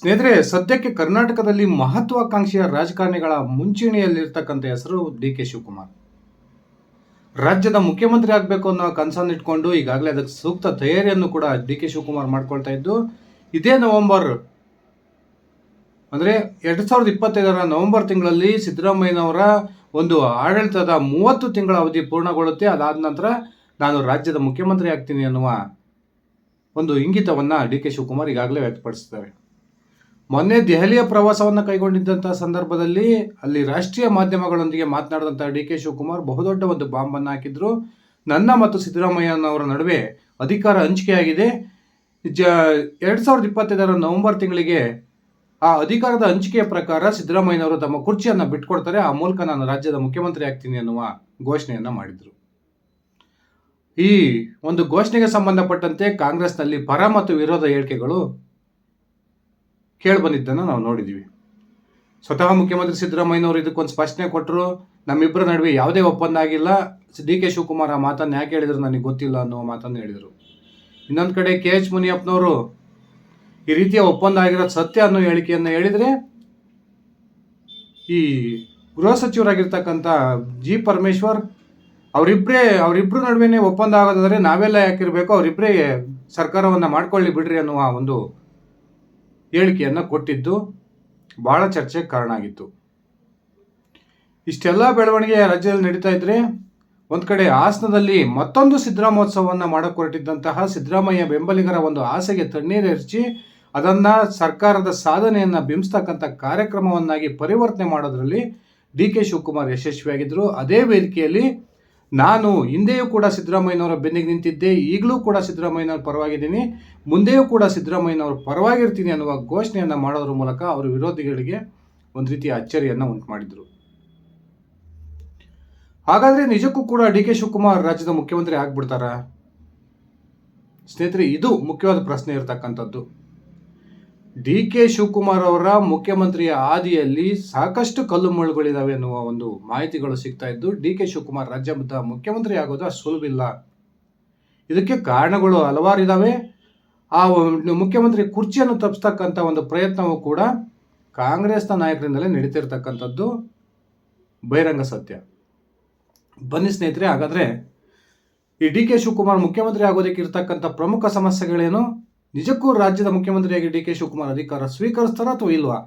ಸ್ನೇಹಿತರೆ, ಸದ್ಯಕ್ಕೆ ಕರ್ನಾಟಕದಲ್ಲಿ ಮಹತ್ವಾಕಾಂಕ್ಷೆಯ ರಾಜಕಾರಣಿಗಳ ಮುಂಚೂಣಿಯಲ್ಲಿರ್ತಕ್ಕಂಥ ಹೆಸರು ಡಿ ಕೆ ಶಿವಕುಮಾರ್. ರಾಜ್ಯದ ಮುಖ್ಯಮಂತ್ರಿ ಆಗಬೇಕು ಅನ್ನೋ ಕನಸನ್ನು ಇಟ್ಕೊಂಡು ಈಗಾಗಲೇ ಅದಕ್ಕೆ ಸೂಕ್ತ ತಯಾರಿಯನ್ನು ಕೂಡ ಡಿ ಕೆ ಶಿವಕುಮಾರ್ ಮಾಡ್ಕೊಳ್ತಾ ಇದ್ದು, ಇದೇ ನವೆಂಬರ್ ಅಂದರೆ ಎರಡು ಸಾವಿರದ ಇಪ್ಪತ್ತೈದರ ನವೆಂಬರ್ ತಿಂಗಳಲ್ಲಿ ಸಿದ್ದರಾಮಯ್ಯನವರ ಒಂದು ಆಡಳಿತದ ಮೂವತ್ತು ತಿಂಗಳ ಅವಧಿ ಪೂರ್ಣಗೊಳ್ಳುತ್ತೆ. ಅದಾದ ನಂತರ ನಾನು ರಾಜ್ಯದ ಮುಖ್ಯಮಂತ್ರಿ ಆಗ್ತೀನಿ ಅನ್ನುವ ಒಂದು ಇಂಗಿತವನ್ನು ಡಿ ಕೆ ಶಿವಕುಮಾರ್ ಈಗಾಗಲೇ ವ್ಯಕ್ತಪಡಿಸಿದ್ದಾರೆ. ಮೊನ್ನೆ ದೆಹಲಿಯ ಪ್ರವಾಸವನ್ನು ಕೈಗೊಂಡಿದ್ದಂಥ ಸಂದರ್ಭದಲ್ಲಿ ಅಲ್ಲಿ ರಾಷ್ಟ್ರೀಯ ಮಾಧ್ಯಮಗಳೊಂದಿಗೆ ಮಾತನಾಡಿದಂಥ ಡಿ ಕೆ ಶಿವಕುಮಾರ್ ಬಹುದೊಡ್ಡ ಒಂದು ಬಾಂಬನ್ನು ಹಾಕಿದ್ರು. ನನ್ನ ಮತ್ತು ಸಿದ್ದರಾಮಯ್ಯನವರ ನಡುವೆ ಅಧಿಕಾರ ಹಂಚಿಕೆಯಾಗಿದೆ. ಜ, ಎರಡು ಸಾವಿರದ ಇಪ್ಪತ್ತೈದರ ನವೆಂಬರ್ ತಿಂಗಳಿಗೆ ಆ ಅಧಿಕಾರದ ಹಂಚಿಕೆಯ ಪ್ರಕಾರ ಸಿದ್ದರಾಮಯ್ಯನವರು ತಮ್ಮ ಕುರ್ಚಿಯನ್ನು ಬಿಟ್ಕೊಡ್ತಾರೆ. ಆ ಮೂಲಕ ನಾನು ರಾಜ್ಯದ ಮುಖ್ಯಮಂತ್ರಿ ಆಗ್ತೀನಿ ಅನ್ನುವ ಘೋಷಣೆಯನ್ನು ಮಾಡಿದರು. ಈ ಒಂದು ಘೋಷಣೆಗೆ ಸಂಬಂಧಪಟ್ಟಂತೆ ಕಾಂಗ್ರೆಸ್ನಲ್ಲಿ ಪರ ಮತ್ತು ವಿರೋಧ ಹೇಳಿಕೆಗಳು ಕೇಳಿಬಂದಿದ್ದನ್ನು ನಾವು ನೋಡಿದ್ದೀವಿ ಸ್ವತಃ ಮುಖ್ಯಮಂತ್ರಿ ಸಿದ್ದರಾಮಯ್ಯನವರು ಇದಕ್ಕೊಂದು ಸ್ಪಷ್ಟನೆ ಕೊಟ್ಟರು ನಮ್ಮಿಬ್ಬರ ನಡುವೆ ಯಾವುದೇ ಒಪ್ಪಂದ ಆಗಿಲ್ಲ ಡಿ ಕೆ ಶಿವಕುಮಾರ್ ಆ ಮಾತನ್ನು ಯಾಕೆ ಹೇಳಿದ್ರು ನನಗೆ ಗೊತ್ತಿಲ್ಲ ಅನ್ನೋ ಮಾತನ್ನು ಹೇಳಿದರು. ಇನ್ನೊಂದು ಕಡೆ ಕೆ ಎಚ್ ಮುನಿಯಪ್ಪನವರು ಈ ರೀತಿಯ ಒಪ್ಪಂದ ಆಗಿರೋದು ಸತ್ಯ ಅನ್ನೋ ಹೇಳಿಕೆಯನ್ನು ಹೇಳಿದರೆ, ಈ ಗೃಹ ಸಚಿವರಾಗಿರ್ತಕ್ಕಂಥ ಜಿ ಪರಮೇಶ್ವರ್ ಅವರಿಬ್ಬರೇ ಅವರಿಬ್ಬರ ನಡುವೆನೇ ಒಪ್ಪಂದ ಆಗೋದಾದರೆ ನಾವೆಲ್ಲ ಯಾಕಿರಬೇಕು? ಅವರಿಬ್ಬರೇ ಸರ್ಕಾರವನ್ನು ಮಾಡ್ಕೊಳ್ಳಿ ಬಿಡ್ರಿ ಅನ್ನುವ ಒಂದು ಹೇಳಿಕೆಯನ್ನು ಕೊಟ್ಟಿದ್ದು ಭಾಳ ಚರ್ಚೆಗೆ ಕಾರಣ ಆಗಿತ್ತು. ಇಷ್ಟೆಲ್ಲ ಬೆಳವಣಿಗೆ ರಾಜ್ಯದಲ್ಲಿ ನಡೀತಾ ಇದ್ರೆ ಒಂದು ಕಡೆ ಹಾಸನದಲ್ಲಿ ಮತ್ತೊಂದು ಸಿದ್ದರಾಮೋತ್ಸವವನ್ನು ಮಾಡಕ್ಕೆ ಹೊರಟಿದ್ದಂತಹ ಸಿದ್ದರಾಮಯ್ಯ ಬೆಂಬಲಿಗರ ಒಂದು ಆಸೆಗೆ ತಣ್ಣೀರೆರಚಿ ಅದನ್ನು ಸರ್ಕಾರದ ಸಾಧನೆಯನ್ನು ಬಿಂಬಿಸ್ತಕ್ಕಂಥ ಕಾರ್ಯಕ್ರಮವನ್ನಾಗಿ ಪರಿವರ್ತನೆ ಮಾಡೋದ್ರಲ್ಲಿ ಡಿ ಕೆ ಶಿವಕುಮಾರ್ ಯಶಸ್ವಿಯಾಗಿದ್ದರು ಅದೇ ವೇದಿಕೆಯಲ್ಲಿ ನಾನು ಹಿಂದೆಯೂ ಕೂಡ ಸಿದ್ದರಾಮಯ್ಯನವರ ಬೆನ್ನಿಗೆ ನಿಂತಿದ್ದೆ, ಈಗಲೂ ಕೂಡ ಸಿದ್ದರಾಮಯ್ಯನವ್ರ ಪರವಾಗಿದ್ದೀನಿ, ಮುಂದೆಯೂ ಕೂಡ ಸಿದ್ದರಾಮಯ್ಯನವ್ರ ಪರವಾಗಿರ್ತೀನಿ ಅನ್ನುವ ಘೋಷಣೆಯನ್ನು ಮಾಡೋದ್ರ ಮೂಲಕ ಅವರ ವಿರೋಧಿಗಳಿಗೆ ಒಂದು ರೀತಿಯ ಅಚ್ಚರಿಯನ್ನು ಉಂಟು ಮಾಡಿದರು ಹಾಗಾದರೆ ನಿಜಕ್ಕೂ ಕೂಡ ಡಿ ಕೆ ಶಿವಕುಮಾರ್ ರಾಜ್ಯದ ಮುಖ್ಯಮಂತ್ರಿ ಆಗ್ಬಿಡ್ತಾರಾ? ಸ್ನೇಹಿತರೆ, ಇದು ಮುಖ್ಯವಾದ ಪ್ರಶ್ನೆ ಇರತಕ್ಕಂಥದ್ದು. ಡಿ ಕೆ ಶಿವಕುಮಾರ್ ಅವರ ಮುಖ್ಯಮಂತ್ರಿಯ ಹಾದಿಯಲ್ಲಿ ಸಾಕಷ್ಟು ಕಲ್ಲು ಎನ್ನುವ ಒಂದು ಮಾಹಿತಿಗಳು ಸಿಗ್ತಾ ಇದ್ದು, ಡಿ ಕೆ ಶಿವಕುಮಾರ್ ರಾಜ್ಯದ ಮುಖ್ಯಮಂತ್ರಿ ಆಗೋದು ಅಷ್ಟು ಸುಲಭಿಲ್ಲ ಇದಕ್ಕೆ ಕಾರಣಗಳು ಹಲವಾರು ಇದ್ದಾವೆ ಆ ಮುಖ್ಯಮಂತ್ರಿ ಕುರ್ಚಿಯನ್ನು ತಪ್ಪಿಸ್ತಕ್ಕಂಥ ಒಂದು ಪ್ರಯತ್ನವೂ ಕೂಡ ಕಾಂಗ್ರೆಸ್ನ ನಾಯಕರಿಂದಲೇ ನಡೀತಿರ್ತಕ್ಕಂಥದ್ದು ಬಹಿರಂಗ ಸತ್ಯ. ಬನ್ನಿ ಸ್ನೇಹಿತರೆ, ಹಾಗಾದರೆ ಈ ಡಿ ಕೆ ಶಿವಕುಮಾರ್ ಮುಖ್ಯಮಂತ್ರಿ ಆಗೋದಕ್ಕೆ ಇರ್ತಕ್ಕಂಥ ಪ್ರಮುಖ ಸಮಸ್ಯೆಗಳೇನು? ನಿಜಕ್ಕೂ ರಾಜ್ಯದ ಮುಖ್ಯಮಂತ್ರಿಯಾಗಿ ಡಿ ಕೆ ಶಿವಕುಮಾರ್ ಅಧಿಕಾರ ಸ್ವೀಕರಿಸ್ತಾರಾ ಅಥವಾ ಇಲ್ವಾ?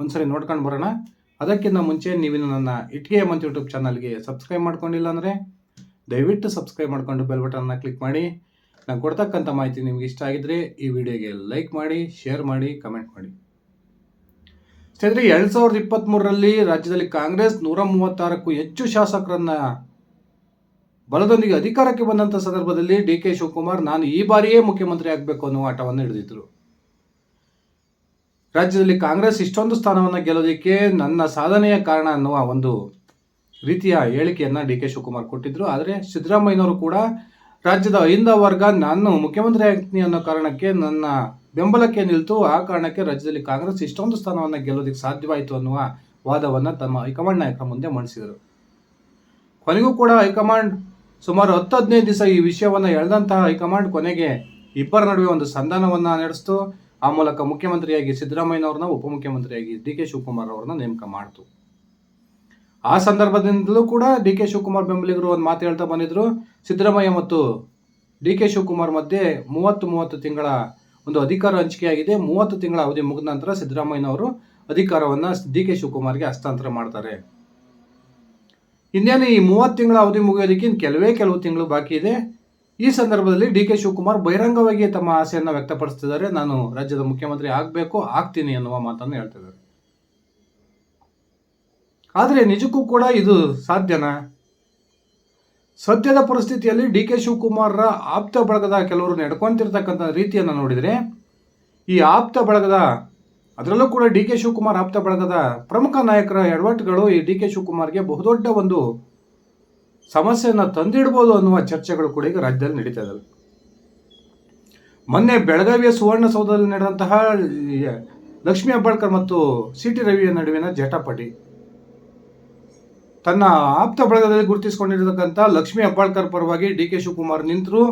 ಒಂದ್ಸರಿ ನೋಡ್ಕೊಂಡು ಬರೋಣ. ಅದಕ್ಕಿಂತ ಮುಂಚೆ ನೀವಿನ್ನು ನನ್ನ ಇಟ್ಗೆ ಮಂತ್ ಯೂಟ್ಯೂಬ್ ಚಾನಲ್ಗೆ ಸಬ್ಸ್ಕ್ರೈಬ್ ಮಾಡ್ಕೊಂಡಿಲ್ಲ ಅಂದರೆ ದಯವಿಟ್ಟು ಸಬ್ಸ್ಕ್ರೈಬ್ ಮಾಡ್ಕೊಂಡು ಬೆಲ್ ಬಟನ್ನ ಕ್ಲಿಕ್ ಮಾಡಿ. ನಾನು ಕೊಡ್ತಕ್ಕಂಥ ಮಾಹಿತಿ ನಿಮ್ಗೆ ಇಷ್ಟ ಆಗಿದ್ರೆ ಈ ವಿಡಿಯೋಗೆ ಲೈಕ್ ಮಾಡಿ, ಶೇರ್ ಮಾಡಿ, ಕಮೆಂಟ್ ಮಾಡಿ. ಸ್ನೇಹಿತರೆ, ಎರಡು ಸಾವಿರದ ಇಪ್ಪತ್ತ್ಮೂರರಲ್ಲಿ ರಾಜ್ಯದಲ್ಲಿ ಕಾಂಗ್ರೆಸ್ ನೂರ ಮೂವತ್ತಾರಕ್ಕೂ ಹೆಚ್ಚು ಶಾಸಕರನ್ನ ಬಲದೊಂದಿಗೆ ಅಧಿಕಾರಕ್ಕೆ ಬಂದಂಥ ಸಂದರ್ಭದಲ್ಲಿ ಡಿ ಕೆ ಶಿವಕುಮಾರ್, ನಾನು ಈ ಬಾರಿಯೇ ಮುಖ್ಯಮಂತ್ರಿ ಆಗಬೇಕು ಅನ್ನುವ ಆಟವನ್ನು ಹಿಡಿದಿದ್ರು. ರಾಜ್ಯದಲ್ಲಿ ಕಾಂಗ್ರೆಸ್ ಇಷ್ಟೊಂದು ಸ್ಥಾನವನ್ನು ಗೆಲ್ಲೋದಕ್ಕೆ ನನ್ನ ಸಾಧನೆಯ ಕಾರಣ ಅನ್ನುವ ಒಂದು ರೀತಿಯ ಹೇಳಿಕೆಯನ್ನು ಡಿ ಕೆ ಶಿವಕುಮಾರ್ ಕೊಟ್ಟಿದ್ರು. ಆದರೆ ಸಿದ್ದರಾಮಯ್ಯನವರು ಕೂಡ ರಾಜ್ಯದ ಅಹಿಂದ ವರ್ಗ, ನಾನು ಮುಖ್ಯಮಂತ್ರಿ ಆಗ್ತೀನಿ ಅನ್ನೋ ಕಾರಣಕ್ಕೆ ನನ್ನ ಬೆಂಬಲಕ್ಕೆ ನಿಲ್ತು. ಆ ಕಾರಣಕ್ಕೆ ರಾಜ್ಯದಲ್ಲಿ ಕಾಂಗ್ರೆಸ್ ಇಷ್ಟೊಂದು ಸ್ಥಾನವನ್ನು ಗೆಲ್ಲೋದಕ್ಕೆ ಸಾಧ್ಯವಾಯಿತು ಅನ್ನುವ ವಾದವನ್ನು ತಮ್ಮ ಹೈಕಮಾಂಡ್ ನಾಯಕರ ಮುಂದೆ ಮಂಡಿಸಿದರು ಕೊನೆಗೂ ಕೂಡ ಹೈಕಮಾಂಡ್ ಸುಮಾರು ಹತ್ತು ಹದಿನೈದು ದಿವಸ ಈ ವಿಷಯವನ್ನು ಎಳೆದಂತಹ ಹೈಕಮಾಂಡ್ ಕೊನೆಗೆ ಇಬ್ಬರ ನಡುವೆ ಒಂದು ಸಂಧಾನವನ್ನು ನಡೆಸ್ತು. ಆ ಮೂಲಕ ಮುಖ್ಯಮಂತ್ರಿಯಾಗಿ ಸಿದ್ದರಾಮಯ್ಯನವ್ರನ್ನ ಉಪಮುಖ್ಯಮಂತ್ರಿಯಾಗಿ ಡಿ ಕೆ ಶಿವಕುಮಾರ್ ಅವ್ರನ್ನ ನೇಮಕ ಮಾಡ್ತು. ಆ ಸಂದರ್ಭದಿಂದಲೂ ಕೂಡ ಡಿ ಕೆ ಶಿವಕುಮಾರ್ ಬೆಂಬಲಿಗರು ಒಂದು ಮಾತು ಹೇಳ್ತಾ ಬಂದಿದ್ರು. ಸಿದ್ದರಾಮಯ್ಯ ಮತ್ತು ಡಿ ಕೆ ಶಿವಕುಮಾರ್ ಮಧ್ಯೆ ಮೂವತ್ತು ಮೂವತ್ತು ತಿಂಗಳ ಒಂದು ಅಧಿಕಾರ ಹಂಚಿಕೆಯಾಗಿದೆ. ಮೂವತ್ತು ತಿಂಗಳ ಅವಧಿ ಮುಗಿದ ನಂತರ ಸಿದ್ದರಾಮಯ್ಯನವರು ಅಧಿಕಾರವನ್ನು ಡಿ ಕೆ ಶಿವಕುಮಾರ್ಗೆ ಹಸ್ತಾಂತರ ಮಾಡ್ತಾರೆ. ಇನ್ನೇನು ಈ ಮೂವತ್ತು ತಿಂಗಳ ಅವಧಿ ಮುಗಿಯೋದಕ್ಕೆ ಕೆಲವೇ ಕೆಲವು ತಿಂಗಳು ಬಾಕಿ ಇದೆ. ಈ ಸಂದರ್ಭದಲ್ಲಿ ಡಿ ಕೆ ಶಿವಕುಮಾರ್ ಬಹಿರಂಗವಾಗಿ ತಮ್ಮ ಆಸೆಯನ್ನು ವ್ಯಕ್ತಪಡಿಸ್ತಿದ್ದಾರೆ. ನಾನು ರಾಜ್ಯದ ಮುಖ್ಯಮಂತ್ರಿ ಆಗಬೇಕು, ಆಗ್ತೀನಿ ಅನ್ನುವ ಮಾತನ್ನು ಹೇಳ್ತಿದ್ದಾರೆ. ಆದರೆ ನಿಜಕ್ಕೂ ಕೂಡ ಇದು ಸಾಧ್ಯನಾ? ಸದ್ಯದ ಪರಿಸ್ಥಿತಿಯಲ್ಲಿ ಡಿ ಕೆ ಶಿವಕುಮಾರ್ರ ಆಪ್ತ ಬಳಗದ ಕೆಲವರು ನಡ್ಕೊತಿರ್ತಕ್ಕಂಥ ರೀತಿಯನ್ನು ನೋಡಿದರೆ, ಈ ಆಪ್ತ ಬಳಗದ ಅದರಲ್ಲೂ ಕೂಡ ಡಿ ಕೆ ಶಿವಕುಮಾರ್ ಆಪ್ತ ಬಳಗದ ಪ್ರಮುಖ ನಾಯಕರ ಎಡವಟ್ಟುಗಳು ಈ ಡಿ ಕೆ ಶಿವಕುಮಾರ್ಗೆ ಬಹುದೊಡ್ಡ ಒಂದು ಸಮಸ್ಯೆಯನ್ನು ತಂದಿಡ್ಬೋದು ಅನ್ನುವ ಚರ್ಚೆಗಳು ಕೂಡ ಈಗ ರಾಜ್ಯದಲ್ಲಿ ನಡೀತಾ ಇದ್ದಾವೆ ಮೊನ್ನೆ ಬೆಳಗಾವಿಯ ಸುವರ್ಣಸೌಧದಲ್ಲಿ ನಡೆದಂತಹ ಲಕ್ಷ್ಮೀ ಹೆಬ್ಬಾಳ್ಕರ್ ಮತ್ತು ಸಿ ಟಿ ರವಿಯ ನಡುವಿನ ಜಟಾಪಟಿ. ತನ್ನ ಆಪ್ತ ಬಳಗದಲ್ಲಿ ಗುರುತಿಸಿಕೊಂಡಿರತಕ್ಕಂಥ ಲಕ್ಷ್ಮೀ ಹೆಬ್ಬಾಳ್ಕರ್ ಪರವಾಗಿ ಡಿ ಕೆ ಶಿವಕುಮಾರ್ ನಿಂತರು.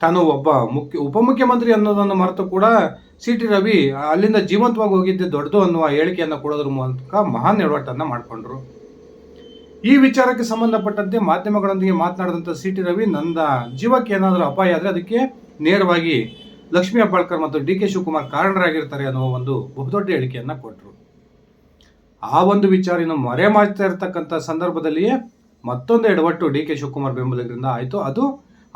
ತಾನು ಒಬ್ಬ ಮುಖ್ಯ ಉಪಮುಖ್ಯಮಂತ್ರಿ ಅನ್ನೋದನ್ನು ಮರೆತು ಕೂಡ ಸಿ ಟಿ ರವಿ ಅಲ್ಲಿಂದ ಜೀವಂತವಾಗಿ ಹೋಗಿದ್ದೆ ದೊಡ್ಡದು ಅನ್ನುವ ಹೇಳಿಕೆಯನ್ನು ಕೊಡೋದ್ರ ಮೂಲಕ ಮಹಾನ್ ಎಡವಟ್ಟನ್ನು ಮಾಡಿಕೊಂಡ್ರು. ಈ ವಿಚಾರಕ್ಕೆ ಸಂಬಂಧಪಟ್ಟಂತೆ ಮಾಧ್ಯಮಗಳೊಂದಿಗೆ ಮಾತನಾಡಿದಂಥ ಸಿ ಟಿ ರವಿ ನನ್ನ ಜೀವಕ್ಕೆ ಏನಾದರೂ ಅಪಾಯ ಆದರೆ ಅದಕ್ಕೆ ನೇರವಾಗಿ ಲಕ್ಷ್ಮೀ ಹೆಬ್ಬಾಳ್ಕರ್ ಮತ್ತು ಡಿ ಕೆ ಶಿವಕುಮಾರ್ ಕಾರಣರಾಗಿರ್ತಾರೆ ಅನ್ನುವ ಒಂದು ಬಹುದೊಡ್ಡ ಹೇಳಿಕೆಯನ್ನು ಕೊಟ್ಟರು ಆ ಒಂದು ವಿಚಾರ ಇನ್ನು ಮರೆ ಮಾಡ್ತಾ ಇರತಕ್ಕಂಥ ಸಂದರ್ಭದಲ್ಲಿಯೇ ಮತ್ತೊಂದು ಎಡವಟ್ಟು ಡಿ ಕೆ ಶಿವಕುಮಾರ್ ಬೆಂಬಲಿಗರಿಂದ ಆಯಿತು. ಅದು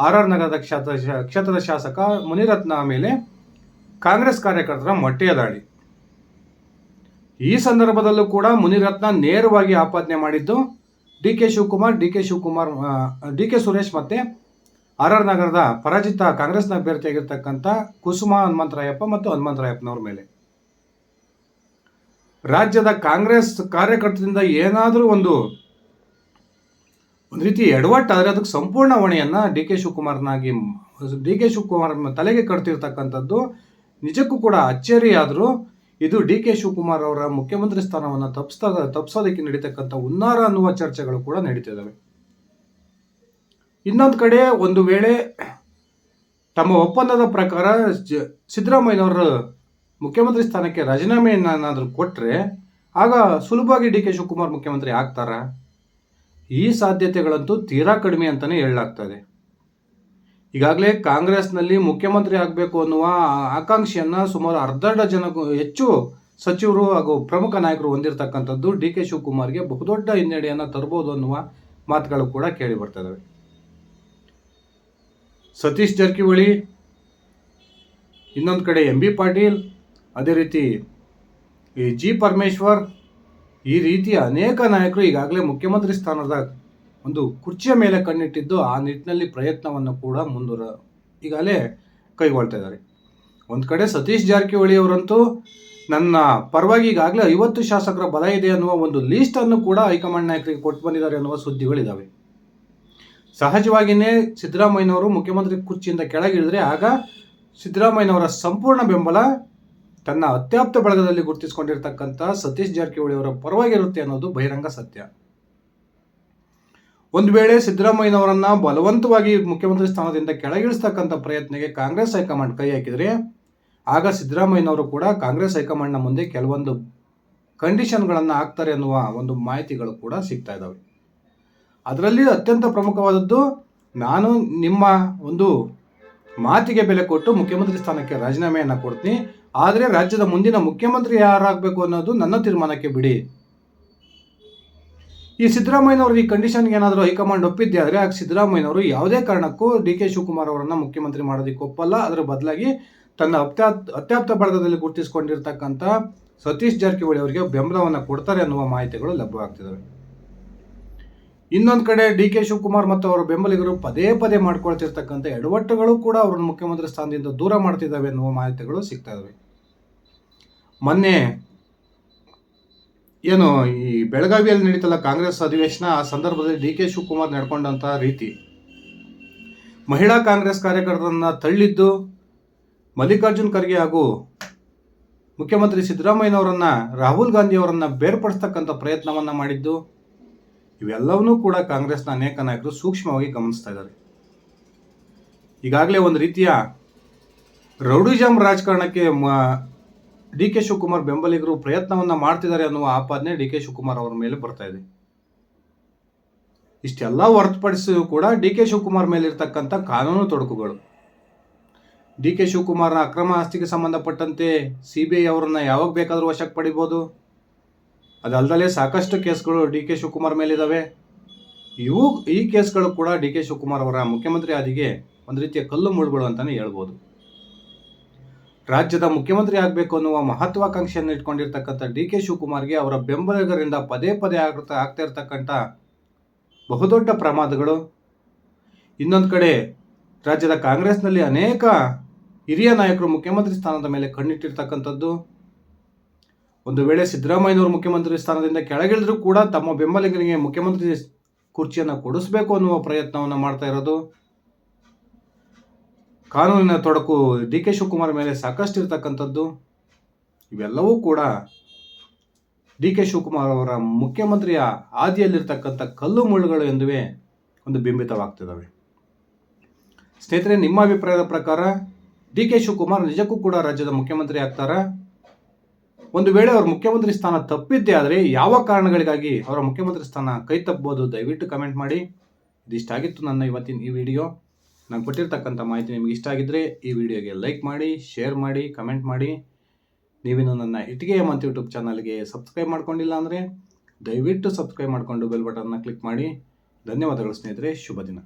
ಆರ್ ಆರ್ ನಗರದ ಕ್ಷೇತ್ರ, ಕ್ಷೇತ್ರದ ಶಾಸಕ ಮುನಿರತ್ನ ಮೇಲೆ ಕಾಂಗ್ರೆಸ್ ಕಾರ್ಯಕರ್ತರ ಮೊಟ್ಟೆಯ ದಾಳಿ ಈ ಸಂದರ್ಭದಲ್ಲೂ ಕೂಡ ಮುನಿರತ್ನ ನೇರವಾಗಿ ಆಪಾದನೆ ಮಾಡಿದ್ದು D K Shivakumar, D K Shivakumar D K Suresh ಮತ್ತೆ ಆರ್ ಆರ್ ನಗರದ ಪರಾಜಿತ ಕಾಂಗ್ರೆಸ್ನ ಅಭ್ಯರ್ಥಿಯಾಗಿರ್ತಕ್ಕಂಥ ಕುಸುಮ ಹನುಮಂತರಾಯಪ್ಪ ಮತ್ತು ಹನುಮಂತರಾಯಪ್ಪನವ್ರ ಮೇಲೆ. ರಾಜ್ಯದ ಕಾಂಗ್ರೆಸ್ ಕಾರ್ಯಕರ್ತರಿಂದ ಏನಾದರೂ ಒಂದು ಒಂದು ರೀತಿ ಎಡವಟ್ಟು ಆದರೆ ಅದಕ್ಕೆ ಸಂಪೂರ್ಣ ಹೊಣೆಯನ್ನು ಡಿ ಕೆ ಶಿವಕುಮಾರ್ನಾಗಿ ಡಿ ಕೆ ಶಿವಕುಮಾರ್ ತಲೆಗೆ ಕಟ್ತಿರ್ತಕ್ಕಂಥದ್ದು ನಿಜಕ್ಕೂ ಕೂಡ ಅಚ್ಚರಿಯಾದರೂ ಇದು ಡಿ ಕೆ ಶಿವಕುಮಾರ್ ಅವರ ಮುಖ್ಯಮಂತ್ರಿ ಸ್ಥಾನವನ್ನು ತಪ್ಪಿಸ್ತಾ ತಪ್ಪಿಸೋದಕ್ಕೆ ನಡೀತಕ್ಕಂಥ ಉನ್ನಾರ ಅನ್ನುವ ಚರ್ಚೆಗಳು ಕೂಡ ನಡೀತಿದ್ದಾವೆ ಇನ್ನೊಂದು ಕಡೆ ಒಂದು ವೇಳೆ ತಮ್ಮ ಒಪ್ಪಂದದ ಪ್ರಕಾರ ಸಿದ್ದರಾಮಯ್ಯನವರು ಮುಖ್ಯಮಂತ್ರಿ ಸ್ಥಾನಕ್ಕೆ ರಾಜೀನಾಮೆಯನ್ನಾದರೂ ಕೊಟ್ಟರೆ ಆಗ ಸುಲಭವಾಗಿ ಡಿ ಕೆ ಶಿವಕುಮಾರ್ ಮುಖ್ಯಮಂತ್ರಿ ಆಗ್ತಾರಾ? ಈ ಸಾಧ್ಯತೆಗಳಂತೂ ತೀರಾ ಕಡಿಮೆ ಅಂತಲೇ ಹೇಳಲಾಗ್ತದೆ. ಈಗಾಗಲೇ ಕಾಂಗ್ರೆಸ್ನಲ್ಲಿ ಮುಖ್ಯಮಂತ್ರಿ ಆಗಬೇಕು ಅನ್ನುವ ಆಕಾಂಕ್ಷೆಯನ್ನು ಸುಮಾರು ಅರ್ಧ ಜನಕ್ಕೂ ಹೆಚ್ಚು ಸಚಿವರು ಹಾಗೂ ಪ್ರಮುಖ ನಾಯಕರು ಹೊಂದಿರತಕ್ಕಂಥದ್ದು ಡಿ ಕೆ ಶಿವಕುಮಾರ್ಗೆ ಬಹುದೊಡ್ಡ ಹಿನ್ನಡೆಯನ್ನು ತರಬಹುದು ಅನ್ನುವ ಮಾತುಗಳು ಕೂಡ ಕೇಳಿ ಬರ್ತದವೆ ಸತೀಶ್ ಜಾರಕಿಹೊಳಿ, ಇನ್ನೊಂದು ಕಡೆ ಎಂ ಬಿ ಪಾಟೀಲ್, ಅದೇ ರೀತಿ ಈ ಜಿ ಪರಮೇಶ್ವರ್ ಈ ರೀತಿಯ ಅನೇಕ ನಾಯಕರು ಈಗಾಗಲೇ ಮುಖ್ಯಮಂತ್ರಿ ಸ್ಥಾನದ ಒಂದು ಕುರ್ಚಿಯ ಮೇಲೆ ಕಣ್ಣಿಟ್ಟಿದ್ದು ಆ ನಿಟ್ಟಿನಲ್ಲಿ ಪ್ರಯತ್ನವನ್ನು ಕೂಡ ಮುಂದುವರ, ಈಗಾಗಲೇ ಕೈಗೊಳ್ತಾ ಇದ್ದಾರೆ. ಒಂದು ಕಡೆ ಸತೀಶ್ ಜಾರಕಿಹೊಳಿ ಅವರಂತೂ ನನ್ನ ಪರವಾಗಿ ಈಗಾಗಲೇ ಐವತ್ತು ಶಾಸಕರ ಬಲ ಇದೆ ಅನ್ನುವ ಒಂದು ಲೀಸ್ಟನ್ನು ಕೂಡ ಹೈಕಮಾಂಡ್ ನಾಯಕರಿಗೆ ಕೊಟ್ಟು ಬಂದಿದ್ದಾರೆ ಅನ್ನುವ ಸುದ್ದಿಗಳಿದ್ದಾವೆ ಸಹಜವಾಗಿಯೇ ಸಿದ್ದರಾಮಯ್ಯನವರು ಮುಖ್ಯಮಂತ್ರಿ ಕುರ್ಚಿಯಿಂದ ಕೆಳಗಿಳಿದ್ರೆ ಆಗ ಸಿದ್ದರಾಮಯ್ಯನವರ ಸಂಪೂರ್ಣ ಬೆಂಬಲ ತನ್ನ ಅತ್ಯಾಪ್ತ ಬಳಗದಲ್ಲಿ ಗುರುತಿಸಿಕೊಂಡಿರ್ತಕ್ಕಂಥ ಸತೀಶ್ ಜಾರಕಿಹೊಳಿ ಅವರ ಪರವಾಗಿರುತ್ತೆ ಅನ್ನೋದು ಬಹಿರಂಗ ಸತ್ಯ. ಒಂದು ವೇಳೆ ಸಿದ್ದರಾಮಯ್ಯನವರನ್ನ ಬಲವಂತವಾಗಿ ಮುಖ್ಯಮಂತ್ರಿ ಸ್ಥಾನದಿಂದ ಕೆಳಗಿಳಿಸ್ತಕ್ಕಂಥ ಪ್ರಯತ್ನಕ್ಕೆ ಕಾಂಗ್ರೆಸ್ ಹೈಕಮಾಂಡ್ ಕೈ ಹಾಕಿದರೆ, ಆಗ ಸಿದ್ದರಾಮಯ್ಯನವರು ಕೂಡ ಕಾಂಗ್ರೆಸ್ ಹೈಕಮಾಂಡ್ನ ಮುಂದೆ ಕೆಲವೊಂದು ಕಂಡೀಷನ್ಗಳನ್ನು ಹಾಕ್ತಾರೆ ಅನ್ನುವ ಒಂದು ಮಾಹಿತಿಗಳು ಕೂಡ ಸಿಗ್ತಾ ಇದ್ದಾವೆ ಅದರಲ್ಲಿ ಅತ್ಯಂತ ಪ್ರಮುಖವಾದದ್ದು, ನಾನು ನಿಮ್ಮ ಒಂದು ಮಾತಿಗೆ ಬೆಲೆ ಕೊಟ್ಟು ಮುಖ್ಯಮಂತ್ರಿ ಸ್ಥಾನಕ್ಕೆ ರಾಜೀನಾಮೆಯನ್ನು ಕೊಡ್ತೀನಿ. ಆದರೆ ರಾಜ್ಯದ ಮುಂದಿನ ಮುಖ್ಯಮಂತ್ರಿ ಯಾರಾಗಬೇಕು ಅನ್ನೋದು ನನ್ನ ತೀರ್ಮಾನಕ್ಕೆ ಬಿಡಿ. ಈ ಸಿದ್ದರಾಮಯ್ಯನವರು ಈ ಕಂಡೀಷನ್ಗೆ ಏನಾದರೂ ಹೈಕಮಾಂಡ್ ಒಪ್ಪಿದ್ದೆ ಆದರೆ ಆಗ ಸಿದ್ದರಾಮಯ್ಯನವರು ಯಾವುದೇ ಕಾರಣಕ್ಕೂ ಡಿ ಕೆ ಶಿವಕುಮಾರ್ ಅವರನ್ನು ಮುಖ್ಯಮಂತ್ರಿ ಮಾಡೋದಕ್ಕೆ ಒಪ್ಪಲ್ಲ. ಅದರ ಬದಲಾಗಿ ತನ್ನ ಅತ್ಯಾ ಅತ್ಯಾಪ್ತ ಬಳಗದಲ್ಲಿ ಗುರುತಿಸಿಕೊಂಡಿರ್ತಕ್ಕಂಥ ಸತೀಶ್ ಜಾರಕಿಹೊಳಿ ಅವರಿಗೆ ಬೆಂಬಲವನ್ನು ಕೊಡ್ತಾರೆ ಅನ್ನುವ ಮಾಹಿತಿಗಳು ಲಭ್ಯವಾಗ್ತಿದ್ದಾವೆ ಇನ್ನೊಂದು ಕಡೆ ಡಿ ಕೆ ಶಿವಕುಮಾರ್ ಮತ್ತು ಅವರ ಬೆಂಬಲಿಗರು ಪದೇ ಪದೇ ಮಾಡ್ಕೊಳ್ತಿರ್ತಕ್ಕಂಥ ಎಡವಟ್ಟುಗಳು ಕೂಡ ಅವರನ್ನು ಮುಖ್ಯಮಂತ್ರಿ ಸ್ಥಾನದಿಂದ ದೂರ ಮಾಡ್ತಿದ್ದಾವೆ ಎನ್ನುವ ಮಾಹಿತಿಗಳು ಸಿಗ್ತಾ ಇದಾವೆ. ಮೊನ್ನೆ ಏನು ಈ ಬೆಳಗಾವಿಯಲ್ಲಿ ನಡೀತಲ್ಲ ಕಾಂಗ್ರೆಸ್ ಅಧಿವೇಶನ, ಆ ಸಂದರ್ಭದಲ್ಲಿ ಡಿ ಕೆ ಶಿವಕುಮಾರ್ ನಡ್ಕೊಂಡಂಥ ರೀತಿ. ಮಹಿಳಾ ಕಾಂಗ್ರೆಸ್ ಕಾರ್ಯಕರ್ತರನ್ನ ತಳ್ಳಿದ್ದು ಮಲ್ಲಿಕಾರ್ಜುನ್ ಖರ್ಗೆ ಹಾಗೂ ಮುಖ್ಯಮಂತ್ರಿ ಸಿದ್ದರಾಮಯ್ಯನವರನ್ನ ರಾಹುಲ್ ಗಾಂಧಿ ಅವರನ್ನ ಬೇರ್ಪಡಿಸ್ತಕ್ಕಂಥ ಪ್ರಯತ್ನವನ್ನ ಮಾಡಿದ್ದು ಇವೆಲ್ಲವನ್ನೂ ಕೂಡ ಕಾಂಗ್ರೆಸ್ನ ಅನೇಕ ನಾಯಕರು ಸೂಕ್ಷ್ಮವಾಗಿ ಗಮನಿಸ್ತಾ ಇದ್ದಾರೆ. ಈಗಾಗಲೇ ಒಂದು ರೀತಿಯ ರೌಡಿಜಮ್ ರಾಜಕಾರಣಕ್ಕೆ ಡಿ ಕೆ ಶಿವಕುಮಾರ್ ಬೆಂಬಲಿಗರು ಪ್ರಯತ್ನವನ್ನ ಮಾಡ್ತಿದ್ದಾರೆ ಅನ್ನುವ ಆಪಾದನೆ ಡಿ ಕೆ ಶಿವಕುಮಾರ್ ಅವರ ಮೇಲೆ ಬರ್ತಾ ಇದೆ. ಇಷ್ಟೆಲ್ಲ ಹೊರತುಪಡಿಸಿಯೂ ಕೂಡ ಡಿ ಕೆ ಶಿವಕುಮಾರ್ ಮೇಲೆ ಇರ್ತಕ್ಕಂಥ ಕಾನೂನು ತೊಡಕುಗಳು. ಡಿ ಕೆ ಶಿವಕುಮಾರ್ನ ಅಕ್ರಮ ಆಸ್ತಿಗೆ ಸಂಬಂಧಪಟ್ಟಂತೆ ಸಿ ಬಿ ಐ ಅವರನ್ನು ಯಾವಾಗ ಬೇಕಾದರೂ ವಶಕ್ಕೆ ಪಡಿಬೋದು? ಅದಲ್ಲದೆ ಸಾಕಷ್ಟು ಕೇಸ್ಗಳು ಡಿ ಕೆ ಶಿವಕುಮಾರ್ ಮೇಲಿದ್ದಾವೆ ಇವು ಈ ಕೇಸ್ಗಳು ಕೂಡ ಡಿ ಕೆ ಶಿವಕುಮಾರ್ ಅವರ ಮುಖ್ಯಮಂತ್ರಿ ಆದಿಗೆ ಒಂದು ರೀತಿಯ ಕಲ್ಲು ಮುಳುಗಳು ಅಂತಲೇ ಹೇಳ್ಬೋದು. ರಾಜ್ಯದ ಮುಖ್ಯಮಂತ್ರಿ ಆಗಬೇಕು ಅನ್ನುವ ಮಹತ್ವಾಕಾಂಕ್ಷೆಯನ್ನು ಇಟ್ಕೊಂಡಿರ್ತಕ್ಕಂಥ ಡಿ ಕೆ ಶಿವಕುಮಾರ್ಗೆ ಅವರ ಬೆಂಬಲಿಗರಿಂದ ಪದೇ ಪದೇ ಆಗ್ತಾ ಆಗ್ತಾ ಇರ್ತಕ್ಕಂಥ ಬಹುದೊಡ್ಡ ಪ್ರಮಾದಗಳು. ಇನ್ನೊಂದು ಕಡೆ ರಾಜ್ಯದ ಕಾಂಗ್ರೆಸ್ನಲ್ಲಿ ಅನೇಕ ಹಿರಿಯ ನಾಯಕರು ಮುಖ್ಯಮಂತ್ರಿ ಸ್ಥಾನದ ಮೇಲೆ ಕಣ್ಣಿಟ್ಟಿರ್ತಕ್ಕಂಥದ್ದು. ಒಂದು ವೇಳೆ ಸಿದ್ದರಾಮಯ್ಯನವರು ಮುಖ್ಯಮಂತ್ರಿ ಸ್ಥಾನದಿಂದ ಕೆಳಗಿಳಿದ್ರೂ ಕೂಡ ತಮ್ಮ ಬೆಂಬಲಿಗರಿಗೆ ಮುಖ್ಯಮಂತ್ರಿ ಕುರ್ಚಿಯನ್ನು ಕೊಡಿಸಬೇಕು ಅನ್ನುವ ಪ್ರಯತ್ನವನ್ನು ಮಾಡ್ತಾ ಇರೋದು. ಕಾನೂನಿನ ತೊಡಕು ಡಿ ಕೆ ಶಿವಕುಮಾರ್ ಮೇಲೆ ಸಾಕಷ್ಟು ಇರತಕ್ಕಂಥದ್ದು ಇವೆಲ್ಲವೂ ಕೂಡ ಡಿ ಕೆ ಶಿವಕುಮಾರ್ ಅವರ ಮುಖ್ಯಮಂತ್ರಿಯ ಹಾದಿಯಲ್ಲಿರ್ತಕ್ಕಂಥ ಕಲ್ಲು ಮುಳ್ಳುಗಳು ಎಂದುವೇ ಒಂದು ಬಿಂಬಿತವಾಗ್ತಿದ್ದಾವೆ. ಸ್ನೇಹಿತರೆ, ನಿಮ್ಮ ಅಭಿಪ್ರಾಯದ ಪ್ರಕಾರ ಡಿ ಕೆ ಶಿವಕುಮಾರ್ ನಿಜಕ್ಕೂ ಕೂಡ ರಾಜ್ಯದ ಮುಖ್ಯಮಂತ್ರಿ ಆಗ್ತಾರಾ? ಒಂದು ವೇಳೆ ಅವ್ರ ಮುಖ್ಯಮಂತ್ರಿ ಸ್ಥಾನ ತಪ್ಪಿದ್ದೇ ಆದರೆ ಯಾವ ಕಾರಣಗಳಿಗಾಗಿ ಅವರ ಮುಖ್ಯಮಂತ್ರಿ ಸ್ಥಾನ ಕೈ ತಪ್ಪಬಹುದು, ದಯವಿಟ್ಟು ಕಮೆಂಟ್ ಮಾಡಿ. ಇದಿಷ್ಟಾಗಿತ್ತು ನನ್ನ ಇವತ್ತಿನ ಈ ವಿಡಿಯೋ ನಾನು ಕೊಟ್ಟಿರ್ತಕ್ಕಂಥ ಮಾಹಿತಿ ನಿಮಗೆ ಇಷ್ಟ ಆಗಿದ್ದರೆ ಈ ವಿಡಿಯೋಗೆ ಲೈಕ್ ಮಾಡಿ ಶೇರ್ ಮಾಡಿ ಕಮೆಂಟ್ ಮಾಡಿ. ನೀವಿನ್ನು ನನ್ನ ಇಟ್ಟಿಗೆ ಮತ್ತು ಯೂಟ್ಯೂಬ್ ಚಾನಲ್ಗೆ ಸಬ್ಸ್ಕ್ರೈಬ್ ಮಾಡ್ಕೊಂಡಿಲ್ಲ ಅಂದರೆ ದಯವಿಟ್ಟು ಸಬ್ಸ್ಕ್ರೈಬ್ ಮಾಡಿಕೊಂಡು ಬೆಲ್ ಬಟನ್ನ ಕ್ಲಿಕ್ ಮಾಡಿ. ಧನ್ಯವಾದಗಳು ಸ್ನೇಹಿತರೆ, ಶುಭ ದಿನ.